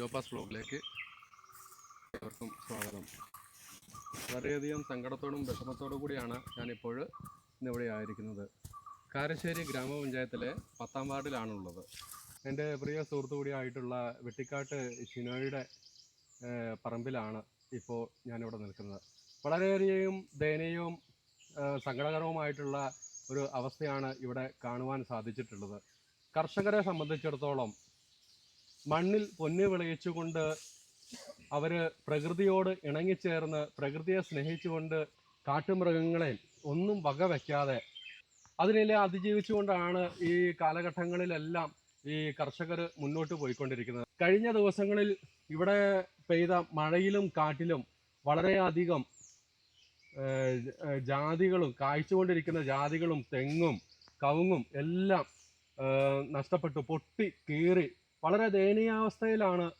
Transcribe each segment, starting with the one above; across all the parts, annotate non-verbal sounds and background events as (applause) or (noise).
ജോപ്പാസ് ബ്ലോഗിലേക്ക് എല്ലാവർക്കും സ്വാഗതം. വളരെയധികം സങ്കടത്തോടും വിഷമത്തോടും കൂടിയാണ് ഞാനിപ്പോൾ ഇന്നിവിടെ ആയിരിക്കുന്നത്. കാരശ്ശേരി ഗ്രാമപഞ്ചായത്തിലെ പത്താം വാർഡിലാണുള്ളത്. എന്റെ പ്രിയ സുഹൃത്തു കൂടിയായിട്ടുള്ള വെട്ടിക്കാട്ട് ഷിനോയുടെ പറമ്പിലാണ് ഇപ്പോൾ ഞാനിവിടെ നിൽക്കുന്നത്. വളരെയധികം ദയനീയവും സങ്കടകരവുമായിട്ടുള്ള ഒരു അവസ്ഥയാണ് ഇവിടെ കാണുവാൻ സാധിച്ചിട്ടുള്ളത്. കർഷകരെ സംബന്ധിച്ചിടത്തോളം മണ്ണിൽ പൊന്നു വിളയിച്ചുകൊണ്ട് അവർ പ്രകൃതിയോട് ഇണങ്ങിച്ചേർന്ന് പ്രകൃതിയെ സ്നേഹിച്ചുകൊണ്ട് കാട്ടുമൃഗങ്ങളെ ഒന്നും വകവയ്ക്കാതെ അതിനെല്ലാം അതിജീവിച്ചുകൊണ്ടാണ് ഈ കാലഘട്ടങ്ങളിലെല്ലാം ഈ കർഷകർ മുന്നോട്ട് പോയിക്കൊണ്ടിരിക്കുന്നത്. കഴിഞ്ഞ ദിവസങ്ങളിൽ ഇവിടെ പെയ്ത മഴയിലും കാട്ടിലും വളരെയധികം ജാതികളും കായ്ച്ചുകൊണ്ടിരിക്കുന്ന ജാതികളും തെങ്ങും കവുങ്ങും എല്ലാം നഷ്ടപ്പെട്ടു. പൊട്ടി കീറി വളരെ ദയനീയാവസ്ഥയിലാണ്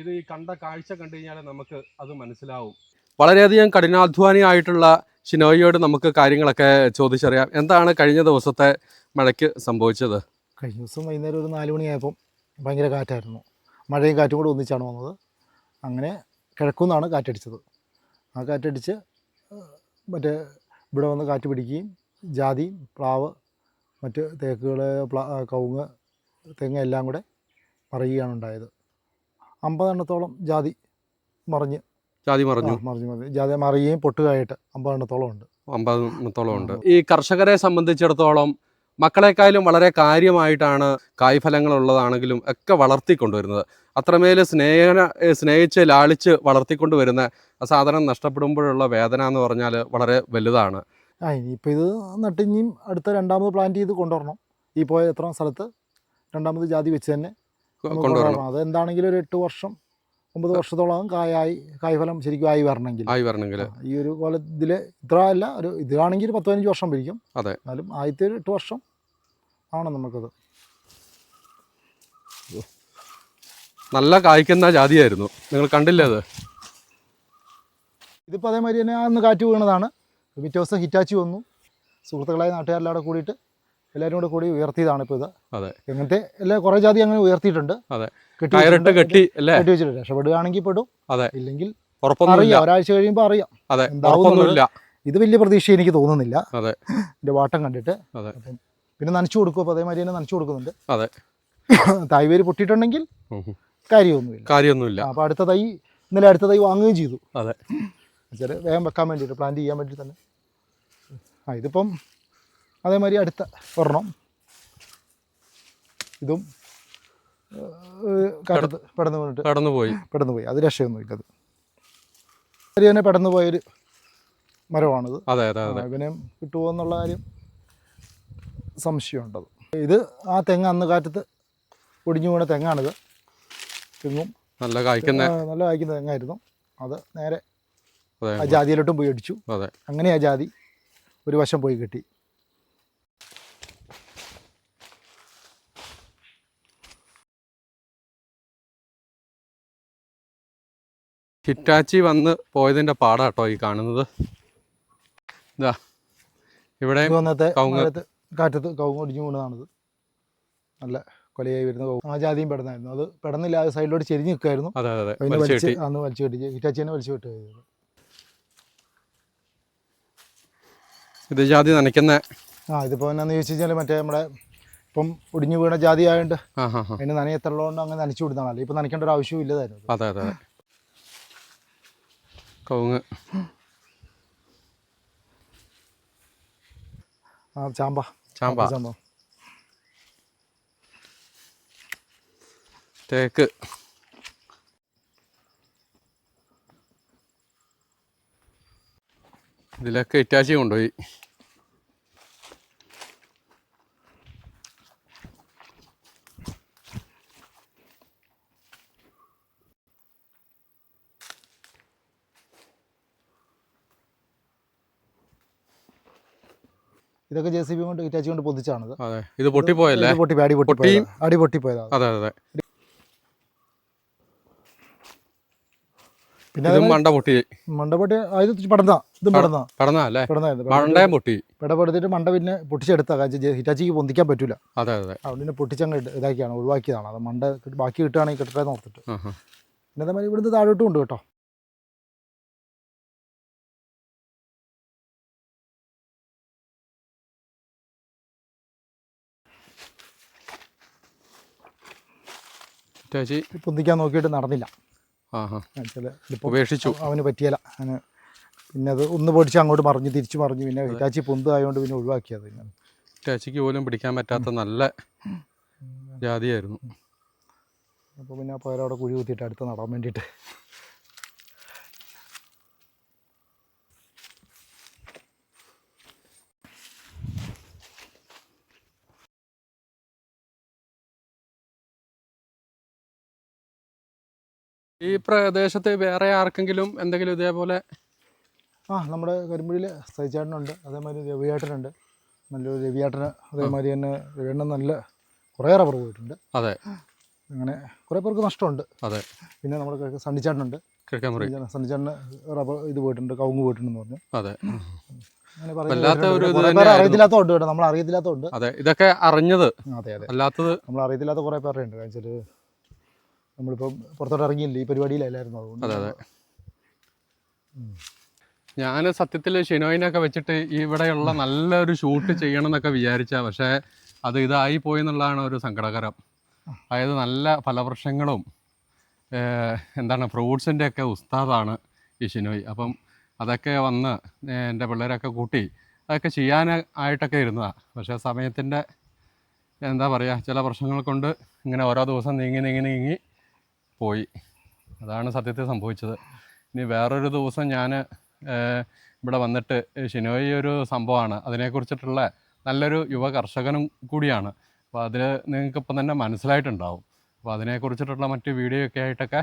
ഇത് ഈ കണ്ട കാഴ്ച കണ്ടു കഴിഞ്ഞാൽ നമുക്ക് അത് മനസ്സിലാവും. വളരെയധികം കഠിനാധ്വാനിയായിട്ടുള്ള ഷിനോയിയോട് നമുക്ക് കാര്യങ്ങളൊക്കെ ചോദിച്ചറിയാം. എന്താണ് കഴിഞ്ഞ ദിവസത്തെ മഴയ്ക്ക് സംഭവിച്ചത്? കഴിഞ്ഞ ദിവസം വൈകുന്നേരം ഒരു നാല് മണിയായപ്പം ഭയങ്കര കാറ്റായിരുന്നു. മഴയും കാറ്റും കൂടെ ഒന്നിച്ചാണ് വന്നത്. അങ്ങനെ കിഴക്കുനിന്നാണ് കാറ്റടിച്ചത്. ആ കാറ്റടിച്ച് മറ്റേ ഇവിടെ വന്ന് കാറ്റ് പിടിക്കുകയും ജാതി പ്ലാവ് മറ്റ് തേക്കുകൾ പ്ലാ കവുങ്ങ് തെങ്ങ് എല്ലാം കൂടെ മറിയുകയാണ് ഉണ്ടായത് അമ്പതെണ്ണത്തോളം ജാതി മറിഞ്ഞ് ജാതി മറിഞ്ഞു. മറിഞ്ഞു മറിഞ്ഞ്. ജാതി മറിയുകയും പൊട്ടുകയായിട്ട് അമ്പതെണ്ണത്തോളം ഉണ്ട്. അമ്പതെണ്ണത്തോളം ഉണ്ട് ഈ കർഷകരെ സംബന്ധിച്ചിടത്തോളം മക്കളെക്കാളും വളരെ കാര്യമായിട്ടാണ് കായ്ഫലങ്ങൾ ഉള്ളതാണെങ്കിലും ഒക്കെ വളർത്തിക്കൊണ്ടുവരുന്നത്. അത്രമേൽ സ്നേഹ സ്നേഹിച്ച് ലാളിച്ച് വളർത്തിക്കൊണ്ടുവരുന്ന ആ സാധനം നഷ്ടപ്പെടുമ്പോഴുള്ള വേദന എന്ന് പറഞ്ഞാൽ വളരെ വലുതാണ്. ആ ഇനിയിപ്പോൾ ഇത് നട്ടിഞ്ഞും അടുത്ത രണ്ടാമത് പ്ലാന്റ് ചെയ്ത് കൊണ്ടുവരണം. ഈ പോയ എത്ര സ്ഥലത്ത് രണ്ടാമത് ജാതി വെച്ച് തന്നെ കൊണ്ടുവരണം. അതെന്താണെങ്കിലും ഒരു എട്ട് വർഷം ഒമ്പത് വർഷത്തോളം കായായി കായ്ഫലം ശരിക്കും ആയി വരണമെങ്കിൽ. ആയി വരണമെങ്കിൽ ഈ ഒരു കൊല ഇതിൽ ഇത്ര അല്ല ഒരു ഇതാണെങ്കിൽ പത്ത് പതിനഞ്ച് വർഷം പിടിക്കും. അതെ. എന്നാലും ആദ്യത്തെ ഒരു എട്ട് വർഷം ആണ് നമുക്കത്. നല്ല കായ്ക്കുന്ന ജാതിയായിരുന്നു. നിങ്ങൾ കണ്ടില്ലേ അത്? ഇതിപ്പോൾ അതേമാതിരി തന്നെ അന്ന് കാറ്റ് വീണതാണ്. പിറ്റേ ദിവസം ഹിറ്റാച്ചി വന്നു. സുഹൃത്തുക്കളായ നാട്ടുകാരെല്ലാം കൂടിയിട്ട് എല്ലാവരും കൂടെ കൂടി ഉയർത്തിയതാണ് ഇപ്പോൾ ഇത് അതെ. എങ്ങനത്തെ എല്ലാ കുറേ ജാതി അങ്ങനെ ഉയർത്തിയിട്ടുണ്ട് അതെ. കെട്ടി. കെട്ടി അല്ലേ കെട്ടി വെച്ചിട്ടുണ്ട് രക്ഷപ്പെടുകയാണെങ്കിൽ പെടും അതെ. ഇല്ലെങ്കിൽ അറിയാം ഒരാഴ്ച കഴിയുമ്പോൾ അറിയാം അതെ എന്താവും ഉറപ്പൊന്നുമില്ല ഇത് വലിയ പ്രതീക്ഷ എനിക്ക് തോന്നുന്നില്ല അതെ. ഇതിന്റെ വാട്ടം കണ്ടിട്ട് അതെ. പിന്നെ നനച്ചു കൊടുക്കും അപ്പോൾ അതേമാതിരി തന്നെ നനച്ചു കൊടുക്കുന്നുണ്ട് അതെ. (coughs) തായ്വേര് പൊട്ടിയിട്ടുണ്ടെങ്കിൽ ഉം ഉം. കാര്യമൊന്നുമില്ല കാര്യമൊന്നുമില്ല അപ്പോൾ അടുത്ത തൈ ഇന്നലെ അടുത്ത തൈ വാങ്ങുകയും ചെയ്തു അതെ. വേഗം വെക്കാൻ വേണ്ടിയിട്ട് പ്ലാന്റ് ചെയ്യാൻ വേണ്ടി തന്നെ ആ ഇതിപ്പം അതേമാതിരി അടുത്ത ഒരെണ്ണം. ഇതും കടത്ത് കാറ്റത്ത് പെടന്ന് കടന്നു പോയി പെടന്ന് പോയി അത് രക്ഷയൊന്നുമില്ല അത്. തന്നെ പെടന്ന് പോയൊരു മരമാണിത്. അതെ അതെ അതെ. ഇവനെ കിട്ടുമോ എന്നുള്ള കാര്യം സംശയമുണ്ടത് ഇത് ആ തെങ്ങ് അന്ന് കാറ്റത്ത് ഒടിഞ്ഞു വീണ തെങ്ങാണിത്. തെങ്ങും നല്ല കായ്ക്കുന്ന നല്ല കായ്ക്കുന്ന തെങ്ങായിരുന്നു. അത് നേരെ ആ ജാതിയിലോട്ടും പോയി അടിച്ചു. അങ്ങനെ ആ ജാതി ഒരു വശം പോയി കിട്ടി. ഹിറ്റാച്ചി വന്ന് പോയതിന്റെ പാടാട്ടോ ഈ കാണുന്നത്. ഇതാ ഇവിടെ വന്നത്തെ കവുങ്ങ്. കാറ്റത്ത് കവുങ്ങ് ഒടിഞ്ഞു വീണതാണിത്. നല്ല കൊലയായി വരുന്ന കവുങ്ങ്. ആ ജാതിയും പെടുന്നായിരുന്നു. അത് പെടുന്നില്ല അത് സൈഡിലോട്ട് ചെരിഞ്ഞ് നിൽക്കുമായിരുന്നു അതെ അന്ന് വലിച്ചു കെട്ടി. ഹിറ്റാച്ചി തന്നെ വലിച്ചു കെട്ടി ഇത് ജാതി നനയ്ക്കുന്ന ആ ഇതിപ്പോൾ എന്നാന്ന് ചോദിച്ചു കഴിഞ്ഞാൽ മറ്റേ നമ്മുടെ ഇപ്പം ഒടിഞ്ഞു വീണ ജാതി ആയതുകൊണ്ട് അതിന് നനയത്തുള്ളതുകൊണ്ട് അങ്ങനെ നനച്ചു വിടുന്നതാണല്ലോ ഇപ്പം നനയ്ക്കേണ്ട ഒരു ആവശ്യവും ഇല്ലതായിരുന്നു. അതെ അതെ. കവുങ്ങ്. ആ ചാമ്പ. ചാമ്പ. ചാമ്പ തേക്ക്. ഇതിലൊക്കെ ഇറ്റാച്ചി കൊണ്ടുപോയി. ഇതൊക്കെ ജെ സി ബി കൊണ്ട് ഇറ്റാച്ചി കൊണ്ട് പൊതിച്ചാണത്. ഇത് പൊട്ടിപ്പോയല്ലേ? പൊട്ടി അടി പൊട്ടി? അടി പൊട്ടിപ്പോയതാ അതെ. അതെ പിന്നെ മണ്ട പൊട്ടി. മണ്ടപ്പൊട്ടി ഇത് പടന്ന. ഇതും പടന്ന. കടന്നാ അല്ലേ? പടന്നായിരുന്നു പൊട്ടി. പിടപെടുത്തിട്ട് മണ്ട പിന്നെ പൊട്ടിച്ചെടുത്ത. ഹിറ്റാച്ചിക്ക് പൊന്തിക്കാൻ പറ്റൂല. അതെ അതെ. അതുകൊണ്ട് പിന്നെ പൊട്ടിച്ചങ്ങ് ഇതാക്കിയാണ് ഒഴിവാക്കിയതാണ്. അത് മണ്ട ബാക്കി കിട്ടുകയാണെങ്കിൽ കിട്ടട്ടെ എന്ന് ഓർത്തിട്ട്. പിന്നെ അതേമാതിരി ഇവിടുന്ന് താഴോട്ടും ഉണ്ട് കേട്ടോ. ചേച്ചി പൊന്തിക്കാൻ നോക്കിയിട്ട് നടന്നില്ല. ഉപേക്ഷിച്ചു. അവന് പറ്റിയല്ല. അവന് പിന്നെ അത് ഒന്ന് പൊടിച്ച് അങ്ങോട്ട് മറിഞ്ഞ് തിരിച്ചു മറിഞ്ഞ് പിന്നെ ഹിറ്റാച്ചി പൊന്ത് ആയതുകൊണ്ട് പിന്നെ ഒഴിവാക്കിയത് ഹിറ്റാച്ചിക്ക് പോലും പിടിക്കാൻ പറ്റാത്ത നല്ല ജാതിയായിരുന്നു. അപ്പോൾ പിന്നെ അവിടെ കുഴി കുത്തിയിട്ട് അടുത്ത് നടാൻ വേണ്ടിയിട്ട് ഈ പ്രദേശത്ത് വേറെ ആർക്കെങ്കിലും എന്തെങ്കിലും ഇതേപോലെ ആ നമ്മുടെ കരിമ്പുഴിയിൽ സൈചാട്ടനുണ്ട് അതേമാതിരി രവിയേട്ടനുണ്ട്. നല്ലൊരു രവിയേട്ടന് അതേമാതിരി തന്നെ രവിയേട്ടൻ നല്ല കുറേ റബ്ബർ പോയിട്ടുണ്ട്. അതെ. അങ്ങനെ കുറേ പേർക്ക് നഷ്ടമുണ്ട്. അതെ. പിന്നെ നമ്മുടെ സണ്ണിച്ചാട്ടനുണ്ട്. സണ്ണിച്ചാട്ടന് റബ്ബർ ഇത് പോയിട്ടുണ്ട് കവുങ്ങ് പോയിട്ടുണ്ടെന്ന് പറഞ്ഞു. അതെ. അറിയത്തില്ലാത്തതുണ്ട് നമ്മൾ അറിയത്തില്ലാത്തതുണ്ട് അതെ. ഇതൊക്കെ അറിഞ്ഞത്. അതെ അതെ. അല്ലാത്തത് നമ്മൾ അറിയത്തില്ലാത്ത കുറെ പേരുണ്ട്. ഉണ്ട് വെച്ചാൽ നമ്മളിപ്പം പുറത്തോട്ട് ഇറങ്ങിയില്ല ഈ പരിപാടിയിലല്ലായിരുന്നു അതുകൊണ്ട്. അതെ അതെ. ഞാൻ സത്യത്തിൽ ഷിനോയിനൊക്കെ വെച്ചിട്ട് ഇവിടെയുള്ള നല്ലൊരു ഷൂട്ട് ചെയ്യണം എന്നൊക്കെ വിചാരിച്ച. പക്ഷേ അത് ഇതായി പോയി എന്നുള്ളതാണ് ഒരു സങ്കടകരം. അതായത് നല്ല ഫലവൃക്ഷങ്ങളും എന്താണ് ഫ്രൂട്ട്സിന്റെ ഒക്കെ ഉസ്താദാണ് ഈ ഷിനോയ്. അപ്പം അതൊക്കെ വന്ന് എന്റെ പിള്ളേരൊക്കെ കൂട്ടി അതൊക്കെ ചെയ്യാൻ ആയിട്ടൊക്കെ ഇരുന്നതാണ് പക്ഷേ സമയത്തിന്റെ എന്താ പറയുക ചില പ്രശ്നങ്ങൾ കൊണ്ട് ഇങ്ങനെ ഓരോ ദിവസം നീങ്ങി നീങ്ങി നീങ്ങി പോയി. അതാണ് സത്യത്തിൽ സംഭവിച്ചത്. ഇനി വേറൊരു ദിവസം ഞാൻ ഇവിടെ വന്നിട്ട് ഷിനോയി ഒരു സംഭവമാണ്. അതിനെക്കുറിച്ചിട്ടുള്ള നല്ലൊരു യുവ കർഷകനും കൂടിയാണ്. അപ്പോൾ അതിൽ നിങ്ങൾക്കിപ്പം തന്നെ മനസ്സിലായിട്ടുണ്ടാവും. അപ്പോൾ അതിനെക്കുറിച്ചിട്ടുള്ള മറ്റ് വീഡിയോ ഒക്കെ ആയിട്ടൊക്കെ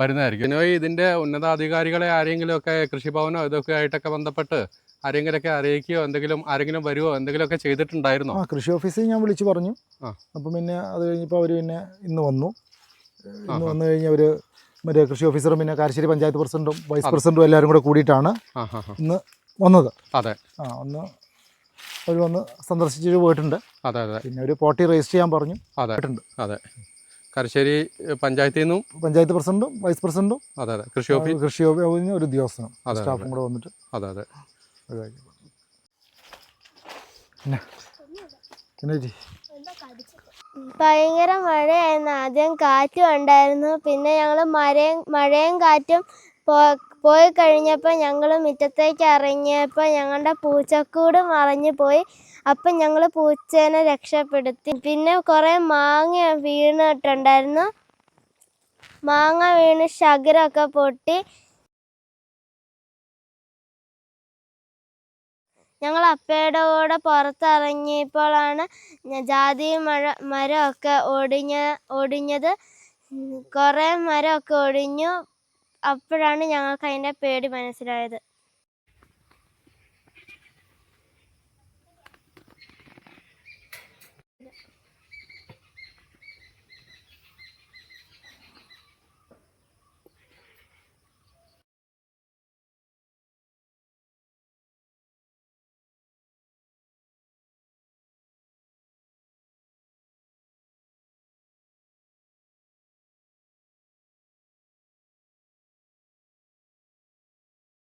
വരുന്നതായിരിക്കും. ഷിനോയി ഇതിന്റെ ഉന്നതാധികാരികളെ ആരെങ്കിലുമൊക്കെ കൃഷിഭവനോ ഇതൊക്കെ ആയിട്ടൊക്കെ ബന്ധപ്പെട്ട് ആരെങ്കിലൊക്കെ അറിയിക്കുകയോ എന്തെങ്കിലും ആരെങ്കിലും വരുമോ എന്തെങ്കിലുമൊക്കെ ചെയ്തിട്ടുണ്ടായിരുന്നോ? ആ കൃഷി ഓഫീസിൽ ഞാൻ വിളിച്ചു പറഞ്ഞു. ആ. അപ്പം പിന്നെ അത് കഴിഞ്ഞപ്പോൾ അവർ പിന്നെ ഇന്ന് വന്നു. ഇന്ന് വന്നു കഴിഞ്ഞ ഒരു മറ്റേ കൃഷി ഓഫീസറും പിന്നെ കാരശ്ശേരി പഞ്ചായത്ത് പ്രസിഡന്റും വൈസ് പ്രസിഡന്റും എല്ലാവരും കൂടെ കൂടിയിട്ടാണ് ഇന്ന് വന്നത്. അതെ. ആ ഒന്ന് അവർ വന്ന് സന്ദർശിച്ചിട്ട് പോയിട്ടുണ്ട്. അതെ അതെ. പിന്നെ ഒരു പോട്ടി രജിസ്റ്റർ ചെയ്യാൻ പറഞ്ഞു. അതെ അതെ. കരശ്ശേരി പഞ്ചായത്തിൽ നിന്നും പഞ്ചായത്ത് പ്രസിഡന്റും വൈസ് പ്രസിഡന്റും അതെ അതെ. കൃഷി ഓഫീസ് കൃഷി ഓഫീസിന് ഒരു ഉദ്യോഗസ്ഥനും സ്റ്റാഫും കൂടെ വന്നിട്ട് അതെ അതെ. പിന്നെ പിന്നെ ചേച്ചി. ഭയങ്കര മഴയായിരുന്നു. ആദ്യം കാറ്റും ഉണ്ടായിരുന്നു. പിന്നെ ഞങ്ങൾ മഴയും മഴയും കാറ്റും പോയി കഴിഞ്ഞപ്പോൾ ഞങ്ങൾ മുറ്റത്തേക്ക് ഇറങ്ങിയപ്പോൾ ഞങ്ങളുടെ പൂച്ചക്കൂട് മറിഞ്ഞു പോയി. അപ്പം ഞങ്ങൾ പൂച്ചേനെ രക്ഷപ്പെടുത്തി. പിന്നെ കുറേ മാങ്ങ വീണിട്ടുണ്ടായിരുന്നു. മാങ്ങ വീണ് ശകരമൊക്കെ പൊട്ടി. ഞങ്ങൾ അപ്പയുടെ കൂടെ പുറത്തിറങ്ങിയപ്പോഴാണ് ജാതി മഴ മരമൊക്കെ ഒടിഞ്ഞ ഒടിഞ്ഞത്. കുറേ മരമൊക്കെ ഒടിഞ്ഞു. അപ്പോഴാണ് ഞങ്ങൾക്ക് അതിന്റെ പേടി മനസ്സിലായത്.